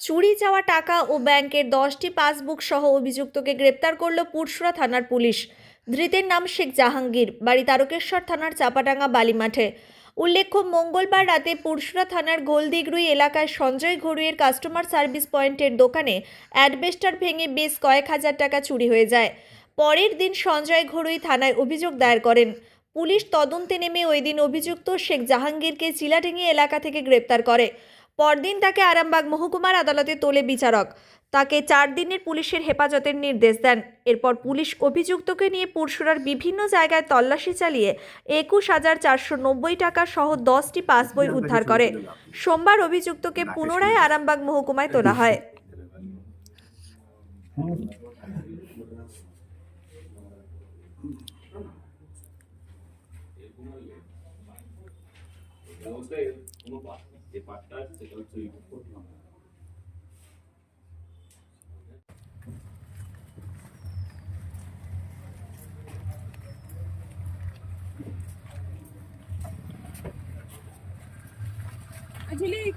চুরি যাওয়া টাকা ও ব্যাংকের দশটি পাসবুক সহ অভিযুক্তকে গ্রেপ্তার করল পুরসুরা থানার পুলিশ। ধৃতের নাম শেখ জাহাঙ্গীর, বাড়ি তারকেশ্বর থানার চাপাডাঙ্গা বালিমাঠে। উল্লেখ্য, মঙ্গলবার রাতে পুরসুরা থানার গোলদিগরুই এলাকায় সঞ্জয় ঘড়ুইয়ের কাস্টমার সার্ভিস পয়েন্টের দোকানে অ্যাডবেস্টার ভেঙে বেশ কয়েক হাজার টাকা চুরি হয়ে যায়। পরের দিন সঞ্জয় ঘড়ুই থানায় অভিযোগ দায়ের করেন। পুলিশ তদন্তে নেমে ওই দিন অভিযুক্ত শেখ জাহাঙ্গীরকে চিলাডিঙি এলাকা থেকে গ্রেপ্তার করে। পরদিন তাকে আরামবাগ মহকুমার আদালতে তোলে বিচারক। তাকে চার দিনের পুলিশের হেফাজতের নির্দেশ দেন। এরপর পুলিশ অভিযুক্তকে নিয়ে পুরসুরার বিভিন্ন জায়গায় তল্লাশি চালিয়ে একুশ হাজার চারশো নব্বই টাকা সহ দশটি পাসবই উদ্ধার করে। সোমবার অভিযুক্তকে পুনরায় আরামবাগ মহকুমায় তোলা হয়। কোনো যে পার্টটা Angelique!